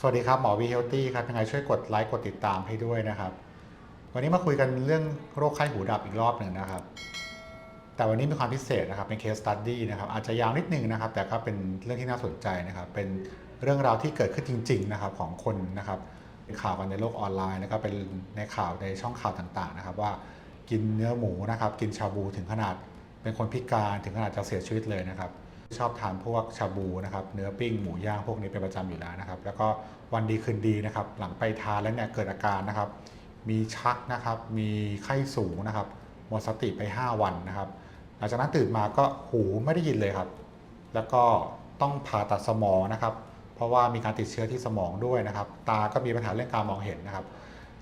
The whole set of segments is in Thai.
สวัสดีครับ หมอวีเฮลตี้ครับ ยังไงช่วยกดไลค์กดติดตามให้ด้วยนะครับ วันนี้มาคุยกันเรื่องโรคไข้หูดับอีกรอบหนึ่งนะครับ แต่วันนี้มีความพิเศษนะครับ เป็นเคสตัดดี้นะครับ อาจจะยาวนิดนึงนะครับ แต่ก็เป็นเรื่องที่น่าสนใจนะครับ เป็นเรื่องราวที่เกิดขึ้นจริง ๆ นะครับของคนนะครับเป็นข่าวกันในโลกออนไลน์แล้วก็เป็นในข่าวในช่องข่าวต่างๆนะครับ ว่ากินเนื้อหมูนะครับ กินชาบูถึงขนาดเป็นคนพิการถึงขนาดจะเสียชีวิตเลยนะครับ ชอบทานพวกชาบูนะครับเนื้อปิ้งหมูย่างพวกนี้เป็นประจำอยู่แล้วนะครับ แล้วก็วันดีคืนดีนะครับ หลังไปทานแล้วเนี่ยเกิดอาการนะครับ มีชักนะครับ มีไข้สูงนะครับ หมดสติไป 5 วันนะครับ หลังจากนั้นตื่นมาก็หูไม่ได้ยินเลยครับ แล้วก็ต้องผ่าตัดสมองนะครับ เพราะว่ามีการติดเชื้อที่สมองด้วยนะครับ ตาก็มีปัญหาเรื่องการมองเห็นนะครับ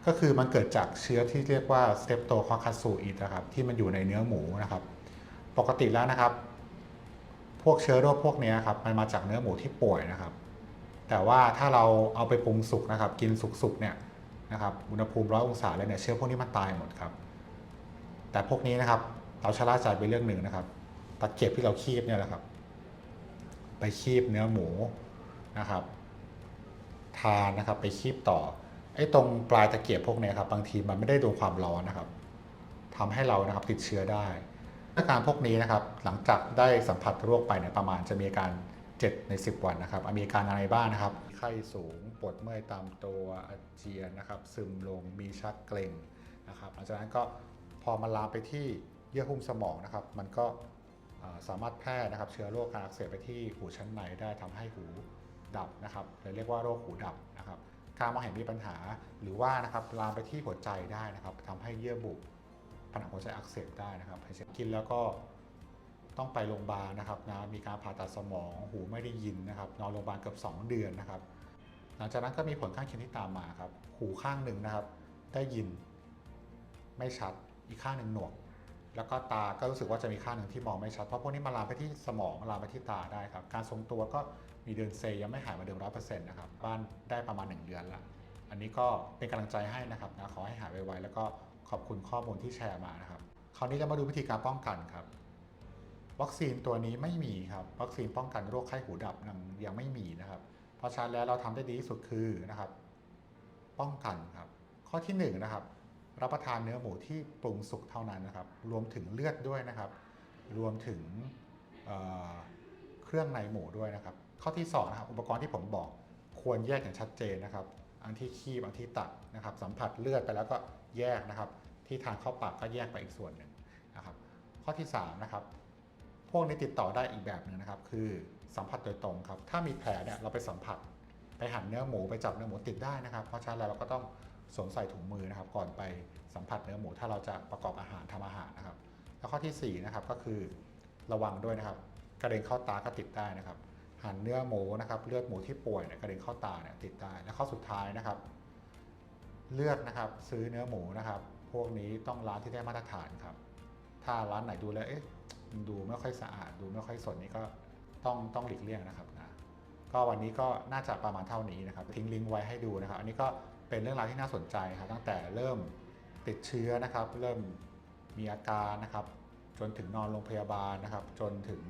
ก็คือมันเกิดจากเชื้อที่เรียกว่า Streptococcus นะครับที่มันอยู่ในเนื้อหมูนะครับ ปกติแล้วนะครับ พวกเชื้อโรคพวกนี้ครับมันมาจากเนื้อหมูที่ป่วยนะครับ แต่ว่าถ้าเราเอาไปปรุงสุกนะครับ กินสุกๆเนี่ยนะครับอุณหภูมิร้อยองศาเลยเนี่ยเชื้อพวกนี้มันตายหมดครับ แต่พวกนี้นะครับ เราชะล่าใจไปเรื่องหนึ่งนะครับตะเกียบที่เราคีบเนี่ยแหละครับ ไปคีบเนื้อหมูนะครับ ทานนะครับไปคีบต่อไอ้ตรงปลายตะเกียบพวกนี้ครับบางทีมันไม่ได้โดนความร้อนนะครับทำให้เรานะครับติดเชื้อได้ อาการพวกนี้นะครับหลังจากได้สัมผัสโรคไปเนี่ยประมาณจะมีอาการ 7 ใน 10 วันนะครับมีอาการอะไรบ้างนะครับ ไข้สูงปวดเมื่อยตามตัวอาเจียนนะครับซึมลงมีชักเกร็งนะครับหลังจากนั้นก็พอมันลามไปที่เยื่อหุ้มสมองนะครับมันก็สามารถแพร่นะครับเชื้อโรคการอักเสบไปที่หูชั้นในได้ทำให้หูดับนะครับเลยเรียกว่าโรคหูดับนะครับการมองเห็นมีปัญหาหรือว่านะครับลามไปที่หัวใจได้นะครับทำให้เยื่อบุ ผนังหัวใจอักเสบได้นะครับไพเซกินแล้วก็ต้องไปโรงพยาบาลนะครับนะมีการผ่าตัดสมองหูไม่ได้ยินนะครับนอนโรงพยาบาลเกือบ 2 เดือนนะครับ หลังจากนั้นก็มีผลข้างเคียงที่ตามมาครับ หูข้างหนึ่งนะครับ ได้ยินไม่ชัดอีกข้างหนึ่งหนวก แล้วก็ตาก็รู้สึกว่าจะมีข้างหนึ่งที่มองไม่ชัด เพราะพวกนี้มาลามไปที่สมองลามไปที่ตาได้ครับ การทรงตัวก็มีเดินเซยังไม่หายมาเดิมร้อยเปอร์เซ็นต์นะครับบ้านได้ประมาณ 1 เดือนละ อันนี้ก็เป็นกำลังใจให้นะครับนะขอให้หายไวๆแล้วก็ขอบคุณข้อมูลที่แชร์มานะครับ คราวนี้จะมาดูวิธีการป้องกันครับ วัคซีนตัวนี้ไม่มีครับ วัคซีนป้องกันโรคไข้หูดับยังไม่มีนะครับ เพราะฉะนั้นแล้วเราทำได้ดีที่สุดคือนะครับ ป้องกันครับ ข้อที่หนึ่งนะครับรับประทานเนื้อหมูที่ปรุงสุกเท่านั้นนะครับ รวมถึงเลือดด้วยนะครับ รวมถึงเเครื่องในหมูด้วยนะครับ ข้อที่สองนะครับอุปกรณ์ที่ผมบอกควรแยกอย่างชัดเจนนะครับ อันที่คีบอันที่ตัดนะครับสัมผัสเลือดไปแล้วก็แยกนะครับ ที่ทานเข้าปากก็แยกไปอีกส่วนหนึ่งนะครับข้อที่สามนะครับพวกนี้ติดต่อได้อีกแบบหนึ่งนะครับ คือสัมผัสโดยตรงครับ ถ้ามีแผลเนี่ยเราไปสัมผัสไปหั่นเนื้อหมูไปจับเนื้อหมูติดได้นะครับ เพราะฉะนั้นแล้วเราก็ต้องสวมใส่ถุงมือนะครับ ก่อนไปสัมผัสเนื้อหมู ถ้าเราจะประกอบอาหารทำอาหารนะครับ แล้วข้อที่สี่นะครับก็คือระวังด้วยนะครับ กระเด็นเข้าตาก็ติดได้นะครับ หั่นเนื้อหมูนะครับเลือดหมูที่ป่วยเนี่ยกระเด็นเข้าตาเนี่ยติดได้และข้อสุดท้ายนะครับ เลือกนะครับซื้อเนื้อหมูนะครับ พวกนี้ต้องร้านที่ได้มาตรฐานครับ ถ้าร้านไหนดูแล้วเอ๊ะมันดูไม่ค่อยสะอาด ดูไม่ค่อยสดนี่ก็ต้องต้องหลีกเลี่ยงนะครับนะก็วันนี้ก็น่าจะประมาณเท่านี้นะครับทิ้งลิงก์ไว้ให้ดูนะครับ อันนี้ก็เป็นเรื่องราวที่น่าสนใจครับ ตั้งแต่เริ่มติดเชื้อนะครับ เริ่มมีอาการนะครับ จนถึงนอนโรงพยาบาลนะครับ จนถึง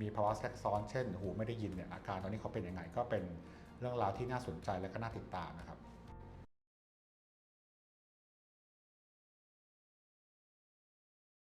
มีภาวะแทรกซ้อนเช่น หูไม่ได้ยินเนี่ยอาการตอนนี้เขาเป็นยังไงก็เป็นเรื่องราวที่น่าสนใจและก็น่าติดตามนะครับ